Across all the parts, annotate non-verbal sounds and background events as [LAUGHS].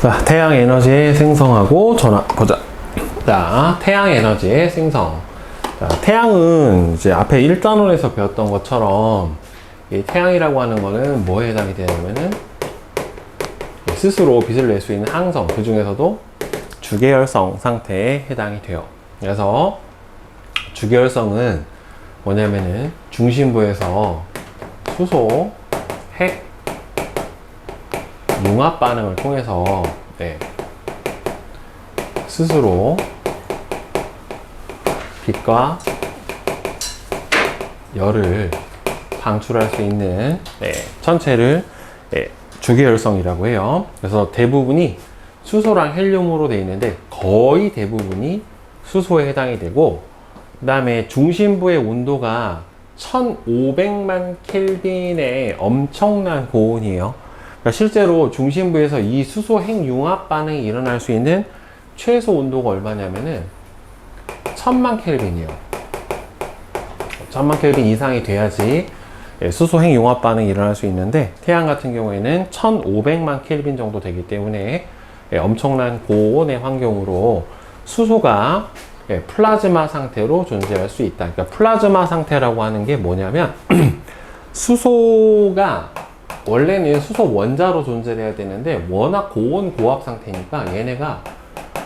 자, 태양 에너지의 생성하고 전화 보자. 자, 태양 에너지의 생성. 자, 태양은 이제 앞에 1단원에서 배웠던 것처럼 이 태양이라고 하는 거는 뭐에 해당이 되냐면은 스스로 빛을 낼 수 있는 항성, 그 중에서도 주계열성 상태에 해당이 돼요. 그래서 주계열성은 뭐냐면은 중심부에서 수소, 핵, 융합 반응을 통해서 네, 스스로 빛과 열을 방출할 수 있는 네, 천체를 네, 주계열성이라고 해요. 그래서 대부분이 수소랑 헬륨으로 되어 있는데 거의 대부분이 수소에 해당이 되고 그 다음에 중심부의 온도가 1500만 켈빈의 엄청난 고온이에요. 그러니까 실제로 중심부에서 이 수소 핵융합 반응이 일어날 수 있는 최소 온도가 얼마냐면은 1000만 켈빈이에요. 1000만 켈빈 이상이 돼야지 예, 수소 핵융합 반응이 일어날 수 있는데 태양 같은 경우에는 1500만 켈빈 정도 되기 때문에 예, 엄청난 고온의 환경으로 수소가 예, 플라즈마 상태로 존재할 수 있다. 그러니까 플라즈마 상태라고 하는 게 뭐냐면 [CLEARS THROAT] 수소가 원래는 수소 원자로 존재해야 되는데 워낙 고온 고압 상태니까 얘네가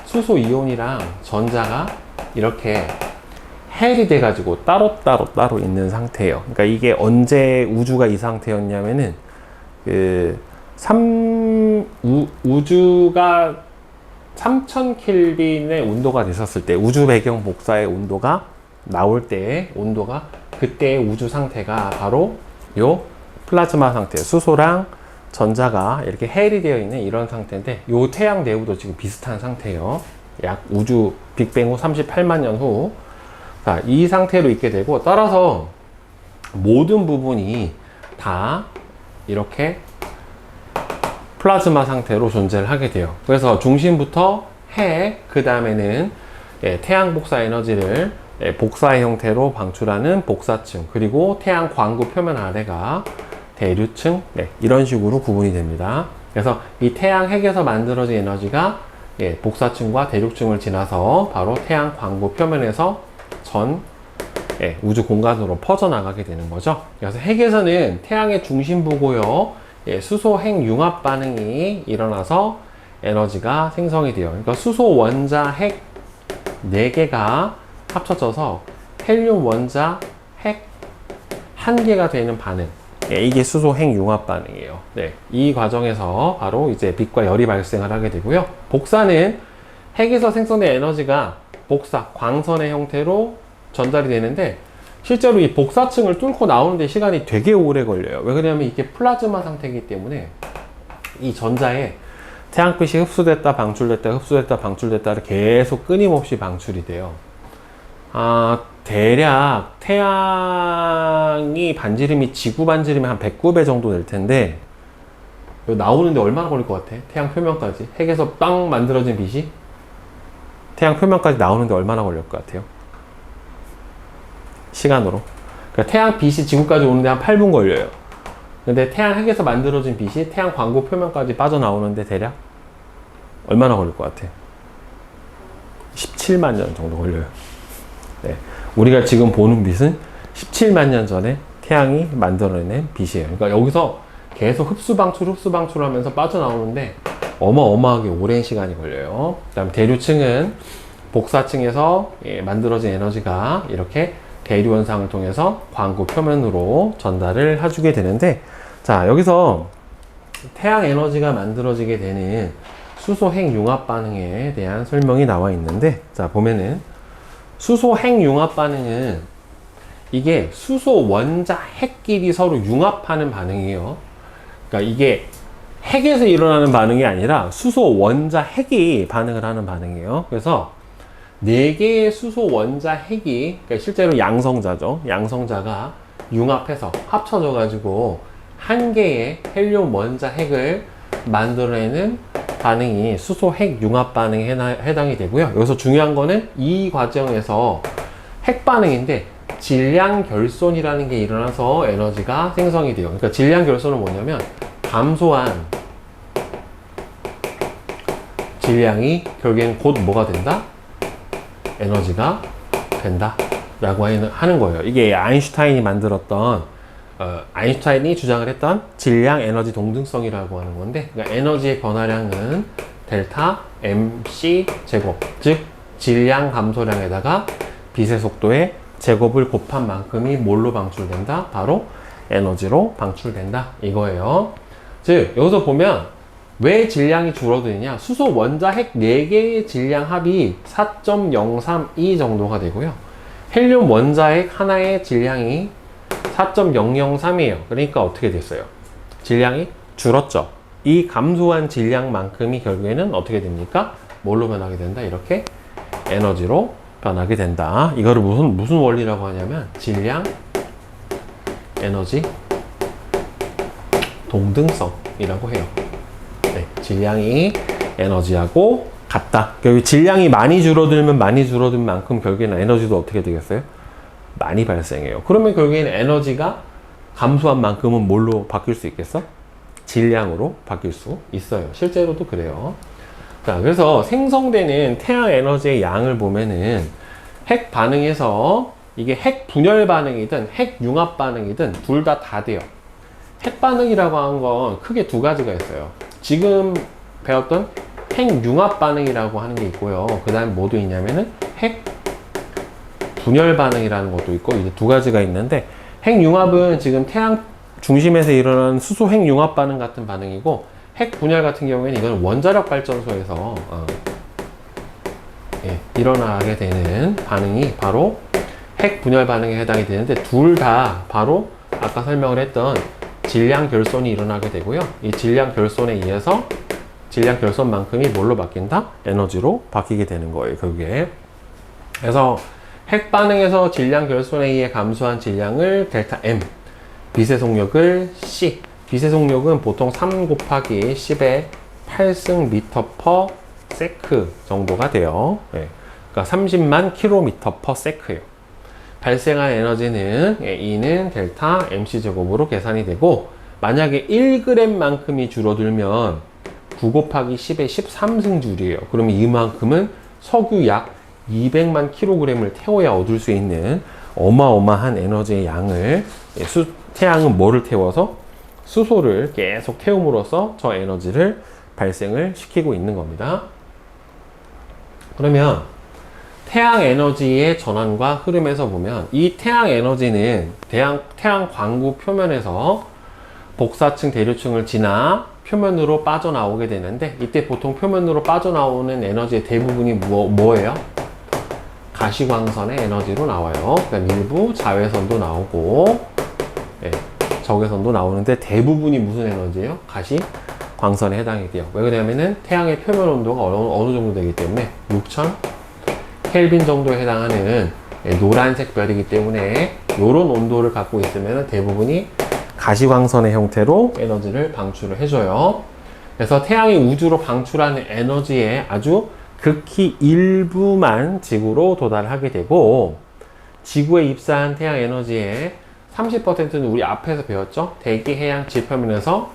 수소 이온이랑 전자가 이렇게 헬이 돼가지고 따로 따로 따로 있는 상태예요. 그러니까 이게 언제 우주가 이 상태였냐면은 그 3, 우, 우주가 3000 켈빈의 온도가 됐었을 때 우주 배경 복사의 온도가 나올 때의 온도가 그때의 우주 상태가 바로 요 플라즈마 상태 수소랑 전자가 이렇게 헬이 되어 있는 이런 상태인데 요 태양 내부도 지금 비슷한 상태예요 약 우주 빅뱅 후 38만 년 후 자, 이 상태로 있게 되고 따라서 모든 부분이 다 이렇게 플라즈마 상태로 존재를 하게 돼요. 그래서 중심부터 해, 그 다음에는 예, 태양 복사 에너지를 예, 복사의 형태로 방출하는 복사층, 그리고 태양 광구 표면 아래가 대류층, 네, 이런 식으로 구분이 됩니다. 그래서 이 태양 핵에서 만들어진 에너지가 예, 복사층과 대륙층을 지나서 바로 태양 광구 표면에서 전 예, 우주 공간으로 퍼져나가게 되는 거죠. 그래서 핵에서는 태양의 중심부고요. 예, 수소 핵 융합 반응이 일어나서 에너지가 생성이 돼요. 그러니까 수소 원자 핵 4개가 합쳐져서 헬륨 원자 핵 1개가 되는 반응. 예, 이게 수소 핵 융합 반응이에요. 네, 이 과정에서 바로 이제 빛과 열이 발생을 하게 되고요. 복사는 핵에서 생성된 에너지가 복사, 광선의 형태로 전달이 되는데 실제로 이 복사층을 뚫고 나오는데 시간이 되게 오래 걸려요. 왜 그러냐면 이게 플라즈마 상태이기 때문에 이 전자에 태양빛이 흡수됐다, 방출됐다, 흡수됐다, 방출됐다를 계속 끊임없이 방출이 돼요. 아, 대략 태양이 반지름이 지구 반지름이 한 109배 정도 될 텐데 나오는데 얼마나 걸릴 것 같아? 태양 표면까지 핵에서 빵 만들어진 빛이 태양 표면까지 나오는데 얼마나 걸릴 것 같아요? 시간으로. 그러니까 태양 빛이 지구까지 오는데 한 8분 걸려요. 근데 태양 핵에서 만들어진 빛이 태양 광구 표면까지 빠져나오는데 대략 얼마나 걸릴 것 같아? 17만 년 정도 걸려요. 네. 우리가 지금 보는 빛은 17만 년 전에 태양이 만들어낸 빛이에요. 그러니까 여기서 계속 흡수 방출, 흡수 방출 하면서 빠져나오는데 어마어마하게 오랜 시간이 걸려요. 그 다음 대류층은 복사층에서 예, 만들어진 에너지가 이렇게 대류 현상을 통해서 광구 표면으로 전달을 해주게 되는데 자 여기서 태양 에너지가 만들어지게 되는 수소 핵 융합 반응에 대한 설명이 나와 있는데 자 보면은 수소 핵 융합 반응은 이게 수소 원자 핵끼리 서로 융합하는 반응이에요. 그러니까 이게 핵에서 일어나는 반응이 아니라 수소 원자 핵이 반응을 하는 반응이에요. 그래서 네 개의 수소 원자 핵이 그러니까 실제로 양성자죠. 양성자가 융합해서 합쳐져 가지고 한 개의 헬륨 원자 핵을 만들어내는 반응이 수소 핵 융합 반응에 해당이 되고요. 여기서 중요한 거는 이 과정에서 핵 반응인데 질량 결손이라는 게 일어나서 에너지가 생성이 돼요. 그러니까 질량 결손은 뭐냐면 감소한 질량이 결국에는 곧 뭐가 된다? 에너지가 된다. 라고 하는 거예요. 이게 아인슈타인이 만들었던, 어, 아인슈타인이 주장을 했던 질량 에너지 동등성이라고 하는 건데, 그러니까 에너지의 변화량은 델타 mc 제곱, 즉, 질량 감소량에다가 빛의 속도의 제곱을 곱한 만큼이 뭘로 방출된다? 바로 에너지로 방출된다. 이거예요. 즉, 여기서 보면 왜 질량이 줄어드느냐? 수소 원자 핵 4개의 질량 합이 4.032 정도가 되고요. 헬륨 원자 핵 하나의 질량이 4.003이에요. 그러니까 어떻게 됐어요? 질량이 줄었죠. 이 감소한 질량만큼이 결국에는 어떻게 됩니까? 뭘로 변하게 된다? 이렇게 에너지로 변하게 된다. 이거를 무슨 무슨 원리라고 하냐면 질량 에너지 동등성이라고 해요. 네, 질량이 에너지하고 같다. 질량이 많이 줄어들면 많이 줄어든 만큼 결국에는 에너지도 어떻게 되겠어요? 많이 발생해요. 그러면 결국에는 에너지가 감소한 만큼은 뭘로 바뀔 수 있겠어? 질량으로 바뀔 수 있어요. 실제로도 그래요. 자, 그래서 생성되는 태양 에너지의 양을 보면은 핵 반응에서 이게 핵 분열 반응이든 핵 융합 반응이든 둘 다다 돼요. 핵 반응이라고 하는 건 크게 두 가지가 있어요. 지금 배웠던 핵 융합 반응이라고 하는 게 있고요. 그 다음에 뭐도 있냐면은 핵 분열 반응이라는 것도 있고 이제 두 가지가 있는데 핵 융합은 지금 태양 중심에서 일어나는 수소 핵 융합 반응 같은 반응이고 핵 분열 같은 경우에는 이건 원자력 발전소에서 어, 예, 일어나게 되는 반응이 바로 핵 분열 반응에 해당이 되는데 둘 다 바로 아까 설명을 했던 질량 결손이 일어나게 되고요. 이 질량 결손에 의해서 질량 결손만큼이 뭘로 바뀐다? 에너지로 바뀌게 되는 거예요. 그게. 그래서 핵 반응에서 질량 결손에 의해 감소한 질량을 델타 M, 빛의 속력을 C. 빛의 속력은 보통 3 곱하기 10의 8승 미터 퍼 세크 정도가 돼요. 예. 그러니까 30만 킬로미터 퍼 세크예요. 발생한 에너지는 예, E는 델타 MC 제곱으로 계산이 되고 만약에 1g만큼이 줄어들면 9 곱하기 10의 13승 줄이에요. 그러면 이만큼은 석유 약 200만 킬로그램을 태워야 얻을 수 있는 어마어마한 에너지의 양을 예, 수, 태양은 뭐를 태워서 수소를 계속 태움으로써 저 에너지를 발생을 시키고 있는 겁니다. 그러면 태양 에너지의 전환과 흐름에서 보면 이 태양 에너지는 태양, 태양 광구 표면에서 복사층, 대류층을 지나 표면으로 빠져나오게 되는데 이때 보통 표면으로 빠져나오는 에너지의 대부분이 뭐, 뭐예요? 가시광선의 에너지로 나와요. 그러니까 일부 자외선도 나오고 예, 적외선도 나오는데 대부분이 무슨 에너지예요? 가시 광선에 해당이 돼요. 왜 그러냐면은 태양의 표면 온도가 어느, 어느 정도 되기 때문에 6000 켈빈 정도에 해당하는 예, 노란색 별이기 때문에 이런 온도를 갖고 있으면 대부분이 가시광선의 형태로 에너지를 방출을 해줘요. 그래서 태양이 우주로 방출하는 에너지의 아주 극히 일부만 지구로 도달하게 되고 지구에 입사한 태양 에너지의 30%는 우리 앞에서 배웠죠? 대기 해양 지표면에서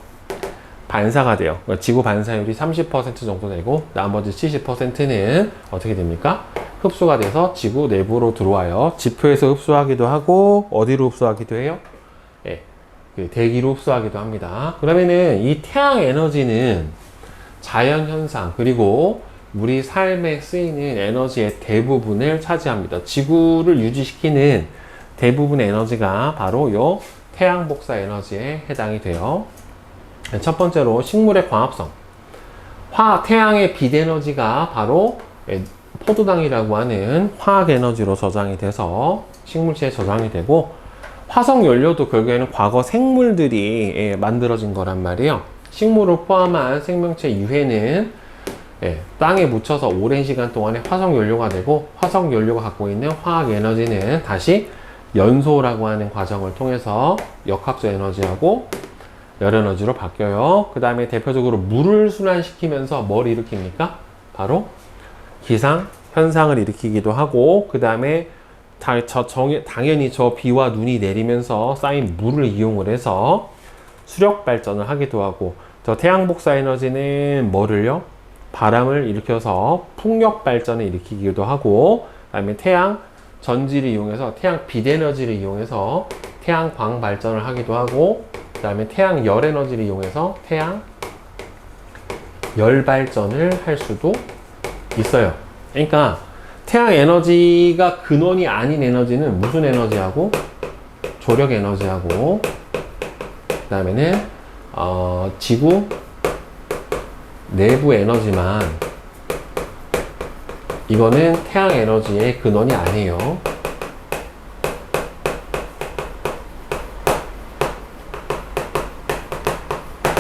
반사가 돼요. 그러니까 지구 반사율이 30% 정도 되고 나머지 70%는 어떻게 됩니까? 흡수가 돼서 지구 내부로 들어와요. 지표에서 흡수하기도 하고 어디로 흡수하기도 해요? 예, 그 대기로 흡수하기도 합니다. 그러면은 이 태양 에너지는 자연 현상 그리고 우리 삶에 쓰이는 에너지의 대부분을 차지합니다. 지구를 유지시키는 대부분의 에너지가 바로 요 태양 복사 에너지에 해당이 돼요. 첫 번째로 식물의 광합성. 화, 태양의 빛 에너지가 바로 예, 포도당이라고 하는 화학 에너지로 저장이 돼서 식물체에 저장이 되고 화석 연료도 결국에는 과거 생물들이 예, 만들어진 거란 말이에요. 식물을 포함한 생명체 유해는 예, 땅에 묻혀서 오랜 시간 동안에 화석 연료가 되고 화석 연료가 갖고 있는 화학 에너지는 다시 연소라고 하는 과정을 통해서 역학적 에너지하고 열 에너지로 바뀌어요. 그 다음에 대표적으로 물을 순환시키면서 뭘 일으킵니까? 바로 기상 현상을 일으키기도 하고 그 다음에 당연히 저 비와 눈이 내리면서 쌓인 물을 이용을 해서 수력 발전을 하기도 하고 저 태양 복사 에너지는 뭐를요? 바람을 일으켜서 풍력 발전을 일으키기도 하고 그다음에 태양 전지를 이용해서 태양 빛 에너지를 이용해서 태양 광 발전을 하기도 하고 그다음에 태양 열 에너지를 이용해서 태양 열 발전을 할 수도 있어요. 그러니까 태양 에너지가 근원이 아닌 에너지는 무슨 에너지하고 조력 에너지하고 그다음에는 어, 지구 내부 에너지만 이거는 태양 에너지의 근원이 아니에요.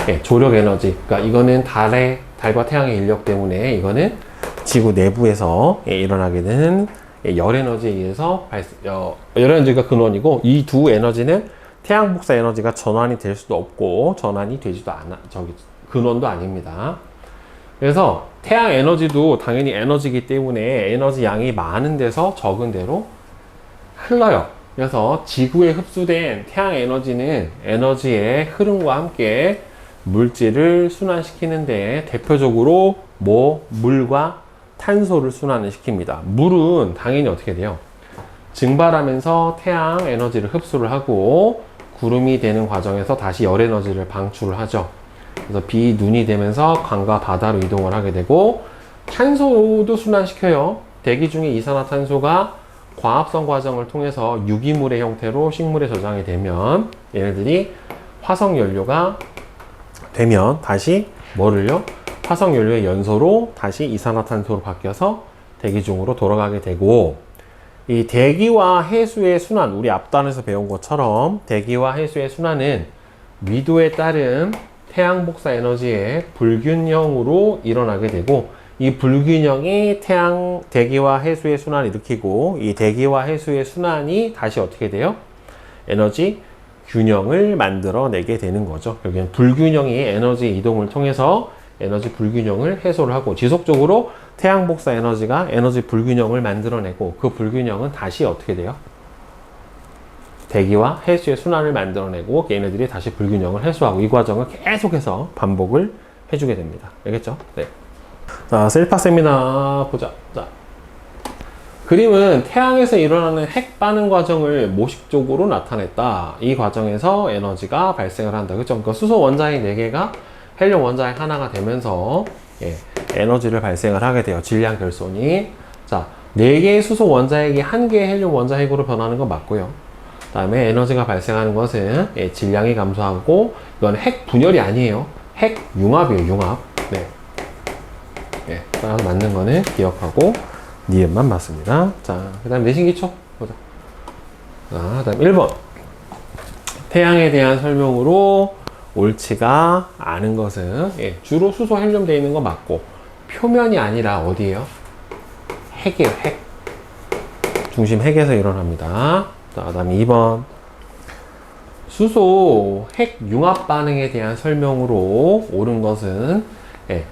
네, 조력 에너지. 그러니까 이거는 달의 달과 태양의 인력 때문에 이거는 지구 내부에서 예, 일어나게 되는 예, 열 에너지에 의해서 발생, 어, 열 에너지가 근원이고 이 두 에너지는 태양 복사 에너지가 전환이 될 수도 없고 전환이 되지도 않아 저기 근원도 아닙니다. 그래서 태양 에너지도 당연히 에너지이기 때문에 에너지 양이 많은 데서 적은 데로 흘러요. 그래서 지구에 흡수된 태양 에너지는 에너지의 흐름과 함께 물질을 순환시키는데 대표적으로 뭐 물과 탄소를 순환을 시킵니다. 물은 당연히 어떻게 돼요? 증발하면서 태양 에너지를 흡수를 하고 구름이 되는 과정에서 다시 열 에너지를 방출을 하죠. 그래서 비, 눈이 되면서 강과 바다로 이동을 하게 되고 탄소도 순환시켜요. 대기 중에 이산화탄소가 과합성 과정을 통해서 유기물의 형태로 식물에 저장이 되면 얘네들이 화석 연료가 되면 다시 뭐를요? 화석 연료의 연소로 다시 이산화탄소로 바뀌어서 대기 중으로 돌아가게 되고 이 대기와 해수의 순환, 우리 앞단에서 배운 것처럼 대기와 해수의 순환은 위도에 따른 태양 복사 에너지의 불균형으로 일어나게 되고 이 불균형이 태양 대기와 해수의 순환을 일으키고 이 대기와 해수의 순환이 다시 어떻게 돼요? 에너지 균형을 만들어내게 되는 거죠. 여기는 불균형이 에너지 이동을 통해서 에너지 불균형을 해소를 하고 지속적으로 태양 복사 에너지가 에너지 불균형을 만들어내고 그 불균형은 다시 어떻게 돼요? 대기와 해수의 순환을 만들어내고 얘네들이 다시 불균형을 해소하고 이 과정을 계속해서 반복을 해주게 됩니다. 알겠죠? 네. 자, 셀파 세미나 보자. 자. 그림은 태양에서 일어나는 핵 반응 과정을 모식적으로 나타냈다. 이 과정에서 에너지가 발생을 한다. 그죠? 그러니까 수소 원자핵 4개가 헬륨 원자핵 하나가 되면서 예, 에너지를 발생을 하게 돼요. 질량 결손이. 자, 4개의 수소 원자핵이 1개의 헬륨 원자핵으로 변하는 건 맞고요. 그 다음에 에너지가 발생하는 것은 예, 질량이 감소하고 이건 핵 분열이 아니에요. 핵 융합이에요. 융합. 네. 예, 따라서 맞는 거는 기억하고 니은만 맞습니다. 자, 그 다음 내신 기초 보자. 자, 그 다음 1번. 태양에 대한 설명으로 옳지가 않은 것은 예, 주로 수소 헬륨 되어 있는 거 맞고 표면이 아니라 어디에요? 핵이에요. 핵. 중심 핵에서 일어납니다. 자, 그 다음 2번. 수소 핵 융합 반응에 대한 설명으로 옳은 것은 예,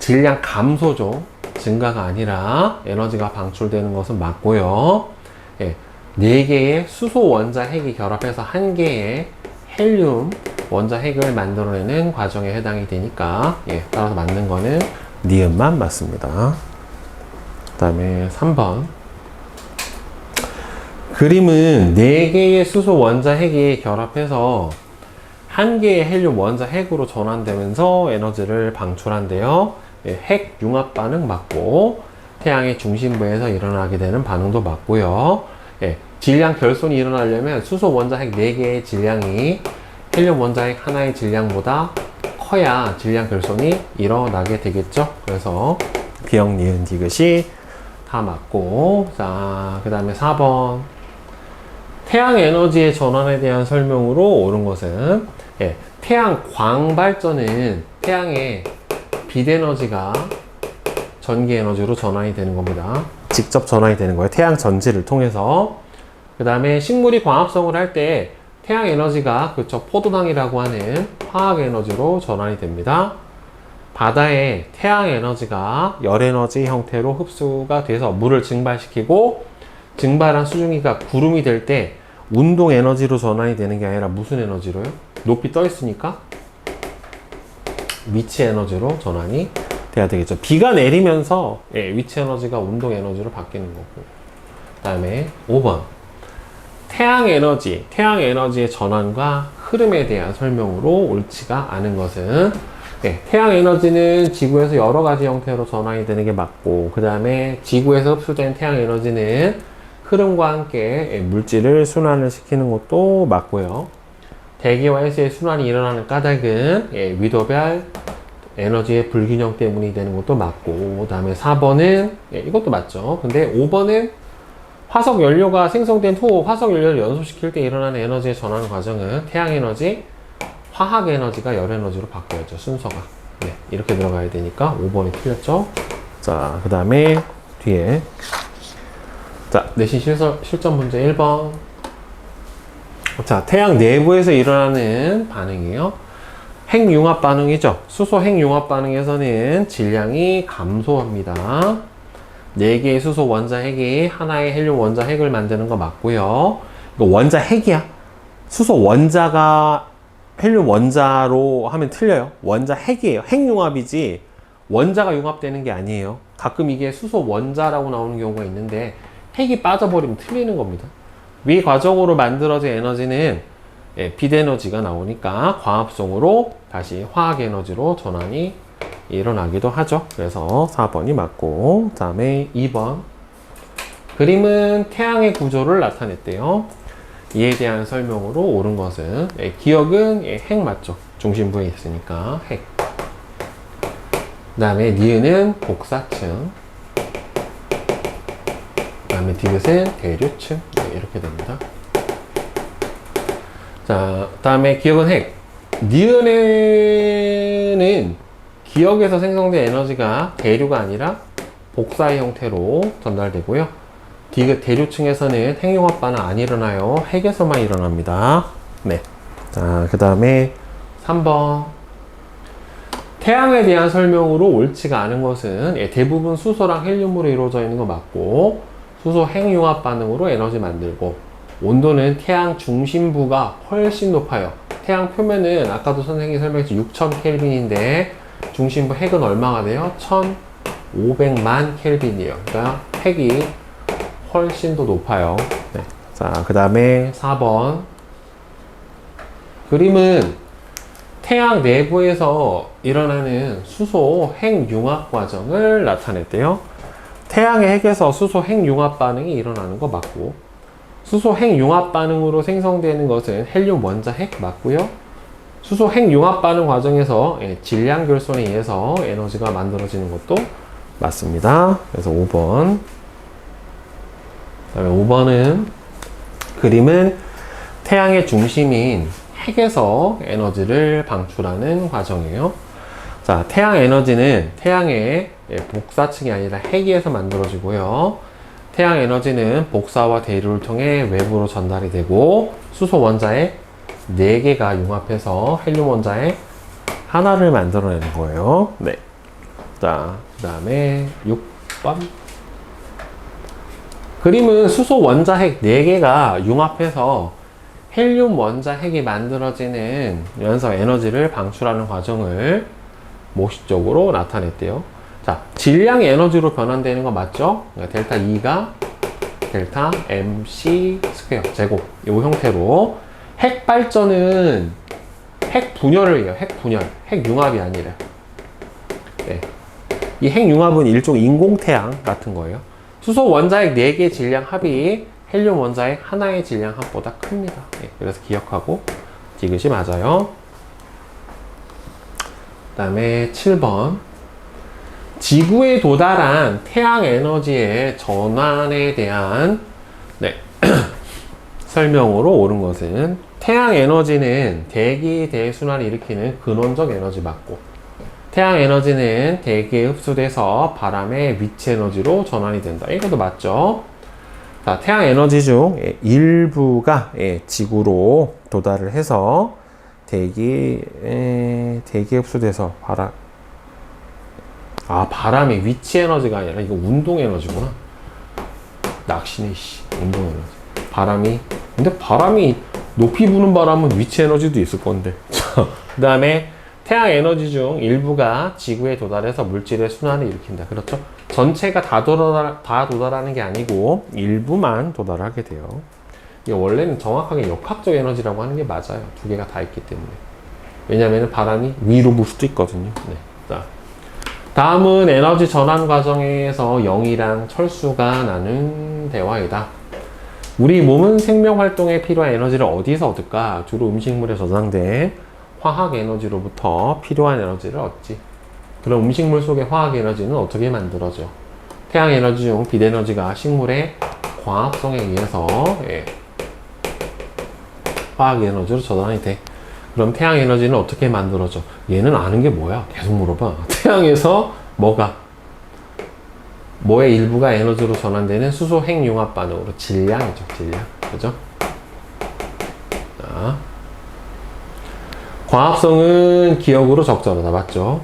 질량 감소죠. 증가가 아니라 에너지가 방출되는 것은 맞고요. 예, 4개의 수소 원자 핵이 결합해서 1개의 헬륨 원자 핵을 만들어내는 과정에 해당이 되니까 예, 따라서 맞는 거는 니은만 맞습니다. 그 다음에 3번 그림은 4개의 수소 원자 핵이 결합해서 한 개의 헬륨 원자 핵으로 전환되면서 에너지를 방출한대요. 예, 핵 융합 반응 맞고 태양의 중심부에서 일어나게 되는 반응도 맞고요. 예, 질량 결손이 일어나려면 수소 원자 핵 4개의 질량이 헬륨 원자 핵 하나의 질량보다 커야 질량 결손이 일어나게 되겠죠. 그래서 비역, 니은, 디귿이 다 맞고 자, 그 다음에 4번 태양 에너지의 전환에 대한 설명으로 옳은 것은 예, 태양 광 발전은 태양의 빛 에너지가 전기 에너지로 전환이 되는 겁니다. 직접 전환이 되는 거예요. 태양 전지를 통해서. 그 다음에 식물이 광합성을 할 때 태양 에너지가 그쵸 포도당이라고 하는 화학 에너지로 전환이 됩니다. 바다에 태양 에너지가 열 에너지 형태로 흡수가 돼서 물을 증발시키고 증발한 수증기가 구름이 될 때 운동 에너지로 전환이 되는 게 아니라 무슨 에너지로요? 높이 떠 있으니까 위치 에너지로 전환이 돼야 되겠죠. 비가 내리면서 예, 위치 에너지가 운동 에너지로 바뀌는 거고. 그 다음에 5번. 태양 에너지, 태양 에너지의 전환과 흐름에 대한 설명으로 옳지가 않은 것은 예, 태양 에너지는 지구에서 여러 가지 형태로 전환이 되는 게 맞고, 그 다음에 지구에서 흡수된 태양 에너지는 흐름과 함께 예, 물질을 순환을 시키는 것도 맞고요. 대기와 해수의 순환이 일어나는 까닭은 예, 위도별 에너지의 불균형 때문이 되는 것도 맞고, 그 다음에 4번은 예, 이것도 맞죠. 근데 5번은 화석 연료가 생성된 후 화석 연료를 연소시킬 때 일어나는 에너지의 전환 과정은 태양 에너지, 화학 에너지가 열 에너지로 바뀌었죠. 순서가. 네, 이렇게 들어가야 되니까 5번이 틀렸죠. 자, 그 다음에 뒤에 자, 내신 실설, 실전 문제 1번. 자, 태양 내부에서 일어나는 반응이에요. 핵융합 반응이죠. 수소 핵융합 반응에서는 질량이 감소합니다. 4개의 수소 원자 핵이 하나의 헬륨 원자 핵을 만드는 거 맞고요. 이거 원자 핵이야. 수소 원자가 헬륨 원자로 하면 틀려요. 원자 핵이에요. 핵융합이지 원자가 융합되는 게 아니에요. 가끔 이게 수소 원자라고 나오는 경우가 있는데 핵이 빠져버리면 틀리는 겁니다. 위 과정으로 만들어진 에너지는 예, 빛에너지가 나오니까 광합성으로 다시 화학에너지로 전환이 일어나기도 하죠. 그래서 4번이 맞고, 그 다음에 2번. 그림은 태양의 구조를 나타냈대요. 이에 대한 설명으로 옳은 것은, 예, 기억은 예, 핵 맞죠. 중심부에 있으니까 핵. 그 다음에 니은은 복사층. 그 다음에 디귿은 대류층. 네, 이렇게 됩니다. 자, 그 다음에 기억은 핵. 니은에는 기억에서 생성된 에너지가 대류가 아니라 복사의 형태로 전달되고요. 디귿 대류층에서는 핵융합 반응 안 일어나요. 핵에서만 일어납니다. 네. 자, 그 다음에 3번. 태양에 대한 설명으로 옳지가 않은 것은 예, 대부분 수소랑 헬륨으로 이루어져 있는 거 맞고 수소 핵융합 반응으로 에너지 만들고 온도는 태양 중심부가 훨씬 높아요. 태양 표면은 아까도 선생님이 설명했죠. 6000 켈빈인데 중심부 핵은 얼마가 돼요? 1500만 켈빈이에요. 그러니까 핵이 훨씬 더 높아요. 네. 자, 그 다음에 4번. 그림은 태양 내부에서 일어나는 수소 핵융합 과정을 나타냈대요. 태양의 핵에서 수소 핵융합 반응이 일어나는 거 맞고, 수소 핵융합 반응으로 생성되는 것은 헬륨 원자 핵 맞고요. 수소 핵융합 반응 과정에서 예, 질량 결손에 의해서 에너지가 만들어지는 것도 맞습니다. 그래서 5번. 그다음에 5번은 그림은 태양의 중심인 핵에서 에너지를 방출하는 과정이에요. 자, 태양 에너지는 태양의 예, 복사층이 아니라 핵위에서 만들어지고요. 태양 에너지는 복사와 대류를 통해 외부로 전달이 되고 수소 원자의 4개가 융합해서 헬륨 원자의 하나를 만들어내는 거예요. 네. 자, 그 다음에 6번. 그림은 수소 원자 핵 4개가 융합해서 헬륨 원자 핵이 만들어지는 면서 에너지를 방출하는 과정을 모식적으로 나타냈대요. 자, 질량이 에너지로 변환되는 거 맞죠? 그러니까 델타 E가 델타 MC 스퀘어 제곱 이 형태로 핵 발전은 핵 분열을 해요. 핵 분열, 핵 융합이 아니라. 네. 이 핵 융합은 일종 인공 태양 같은 거예요. 수소 원자핵 4개 질량 합이 헬륨 원자핵 하나의 질량 합보다 큽니다. 네. 그래서 기억하고 디귿이 맞아요. 그 다음에 7번. 지구에 도달한 태양 에너지의 전환에 대한 네. [CLEARS THROAT] 설명으로 옳은 것은 태양 에너지는 대기 대순환을 일으키는 근원적 에너지 맞고 태양 에너지는 대기에 흡수돼서 바람의 위치 에너지로 전환이 된다. 이것도 맞죠? 자, 태양 에너지 중 예, 일부가 예, 지구로 도달을 해서 대기에 대기에 흡수돼서 바람 아 바람의 위치 에너지가 아니라 이거 운동 에너지구나. 낚시네 씨 운동 에너지. 바람이 근데 바람이 높이 부는 바람은 위치 에너지도 있을 건데. [LAUGHS] 자, 그 다음에 태양 에너지 중 일부가 지구에 도달해서 물질의 순환을 일으킨다. 그렇죠? 전체가 다 도달, 다 도달하는 게 아니고 일부만 도달하게 돼요. 이게 원래는 정확하게 역학적 에너지라고 하는 게 맞아요. 두 개가 다 있기 때문에. 왜냐하면 바람이 위로 불 수도 있거든요. 네. 자, 다음은 에너지 전환 과정에서 영이랑 철수가 나눈 대화이다. 우리 몸은 생명 활동에 필요한 에너지를 어디서 얻을까? 주로 음식물에 저장된 화학 에너지로부터 필요한 에너지를 얻지. 그럼 음식물 속의 화학 에너지는 어떻게 만들어져? 태양 에너지 중빛 에너지가 식물의 광합성에 의해서 예, 화학 에너지로 저장이 돼. 그럼 태양 에너지는 어떻게 만들어져? 얘는 아는 게 뭐야? 계속 물어봐. [LAUGHS] 태양에서 뭐가? 뭐의 일부가 에너지로 전환되는 수소 핵융합 반응으로 질량이죠, 질량. 그죠? 자. 광합성은 기억으로 적절하다, 맞죠?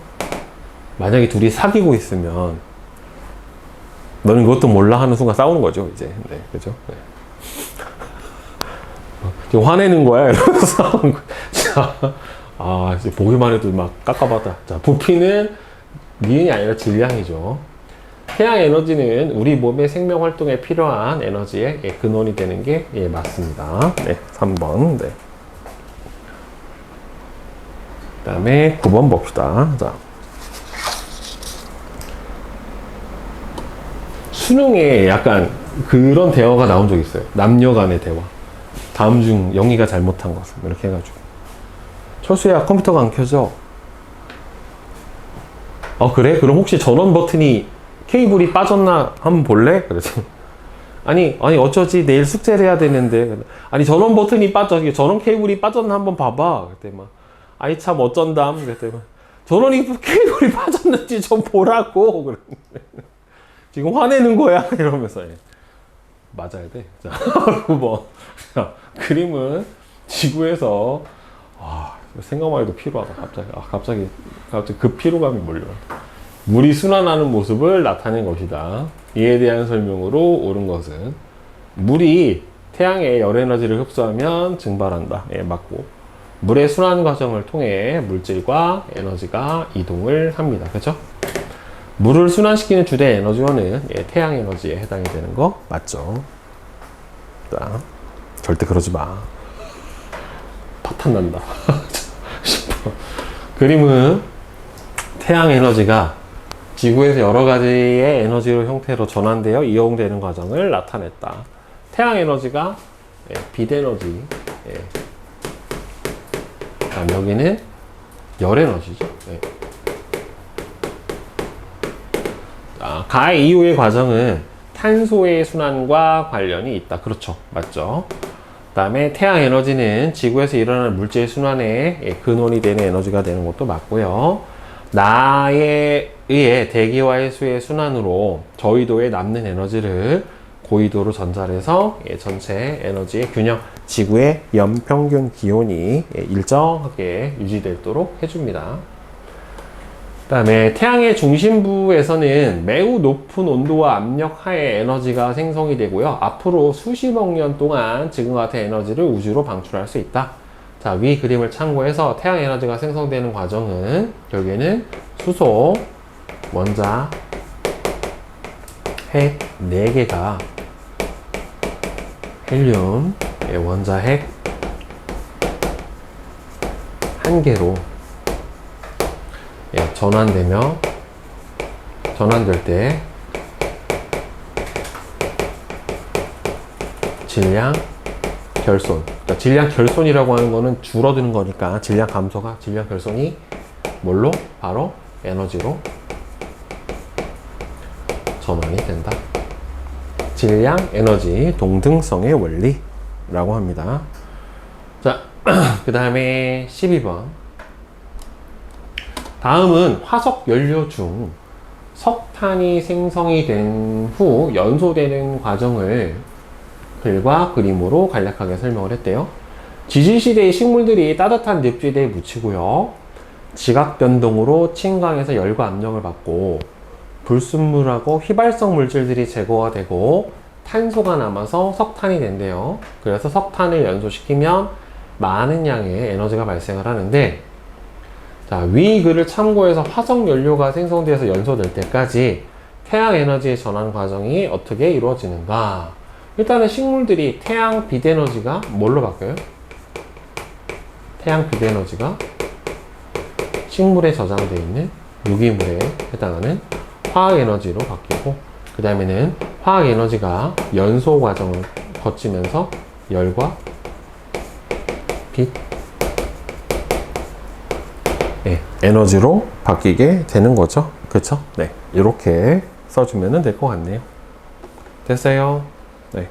만약에 둘이 사귀고 있으면 너는 그것도 몰라 하는 순간 싸우는 거죠, 이제. 네, 그죠? 네. [LAUGHS] 화내는 거야? 이러면서 [LAUGHS] 싸우는 거야. 자, [LAUGHS] 아, 이제 보기만 해도 막 깝깝하다. 자, 부피는 니은이 아니라 질량이죠. 태양 에너지는 우리 몸의 생명 활동에 필요한 에너지의 예, 근원이 되는 게 예, 맞습니다. 네, 3번. 네. 그 다음에 9번 봅시다. 자. 수능에 약간 그런 대화가 나온 적 있어요. 남녀 간의 대화. 다음 중 영희가 잘못한 것은 이렇게 해가지고 철수야 컴퓨터가 안 켜져. 어 그래? 그럼 혹시 전원 버튼이 케이블이 빠졌나 한번 볼래? 그래서 [LAUGHS] 아니 아니 어쩌지? 내일 숙제를 해야 되는데. 아니 전원 버튼이 빠져. 전원 케이블이 빠졌나 한번 봐봐. 그때 막 아이 참 어쩐담. 그때 막 전원이 [LAUGHS] 케이블이 빠졌는지 좀 보라고. 그랬는데. [LAUGHS] 지금 화내는 거야? 이러면서. 예. 맞아야 돼. 자, 9번. 자, 그림은 지구에서 아, 생각만 해도 피로하다. 갑자기 아, 갑자기 갑자기 그 피로감이 몰려. 물이 순환하는 모습을 나타낸 것이다. 이에 대한 설명으로 옳은 것은 물이 태양의 열 에너지를 흡수하면 증발한다. 예, 맞고 물의 순환 과정을 통해 물질과 에너지가 이동을 합니다. 그렇죠? 물을 순환시키는 주된 에너지원은 예, 태양 에너지에 해당이 되는 거 맞죠? 자, 절대 그러지 마. 파탄 난다. [LAUGHS] 그림은 태양 에너지가 지구에서 여러 가지의 에너지로 형태로 전환되어 이용되는 과정을 나타냈다. 태양 에너지가 예, 빛 에너지. 예. 그다음 여기는 열 에너지죠. 예. 아, 가해 이후의 과정은 탄소의 순환과 관련이 있다. 그렇죠. 맞죠. 그 다음에 태양 에너지는 지구에서 일어나는 물질 순환의 예, 근원이 되는 에너지가 되는 것도 맞고요. 나에 의해 대기와의 수의 순환으로 저위도에 남는 에너지를 고위도로 전달해서 예, 전체 에너지의 균형, 지구의 연평균 기온이 예, 일정하게 유지되도록 해줍니다. 그 다음에 태양의 중심부에서는 매우 높은 온도와 압력 하에 에너지가 생성이 되고요. 앞으로 수십억 년 동안 지금과 같은 에너지를 우주로 방출할 수 있다. 자, 위 그림을 참고해서 태양 에너지가 생성되는 과정은 결국에는 수소, 원자, 핵 4개가 헬륨, 예, 원자 핵 1개로 예, 전환되며 전환될 때 질량 결손. 그러니까 질량 결손이라고 하는 거는 줄어드는 거니까 질량 감소가 질량 결손이 뭘로? 바로 에너지로 전환이 된다. 질량 에너지 동등성의 원리라고 합니다. 자 [CLEARS THROAT] 그 다음에 12번 다음은 화석 연료 중 석탄이 생성이 된 후 연소되는 과정을 글과 그림으로 간략하게 설명을 했대요. 지질시대의 식물들이 따뜻한 늪지대에 묻히고요. 지각 변동으로 침강에서 열과 압력을 받고 불순물하고 휘발성 물질들이 제거가 되고 탄소가 남아서 석탄이 된대요. 그래서 석탄을 연소시키면 많은 양의 에너지가 발생을 하는데 자, 위 글을 참고해서 화석 연료가 생성돼서 연소될 때까지 태양 에너지의 전환 과정이 어떻게 이루어지는가? 일단은 식물들이 태양 빛 에너지가 뭘로 바뀌어요? 태양 빛 에너지가 식물에 저장되어 있는 유기물에 해당하는 화학 에너지로 바뀌고 그 다음에는 화학 에너지가 연소 과정을 거치면서 열과 빛 네, 에너지로 바뀌게 되는 거죠. 그렇죠? 네, 이렇게 써주면 될 것 같네요. 됐어요. 네.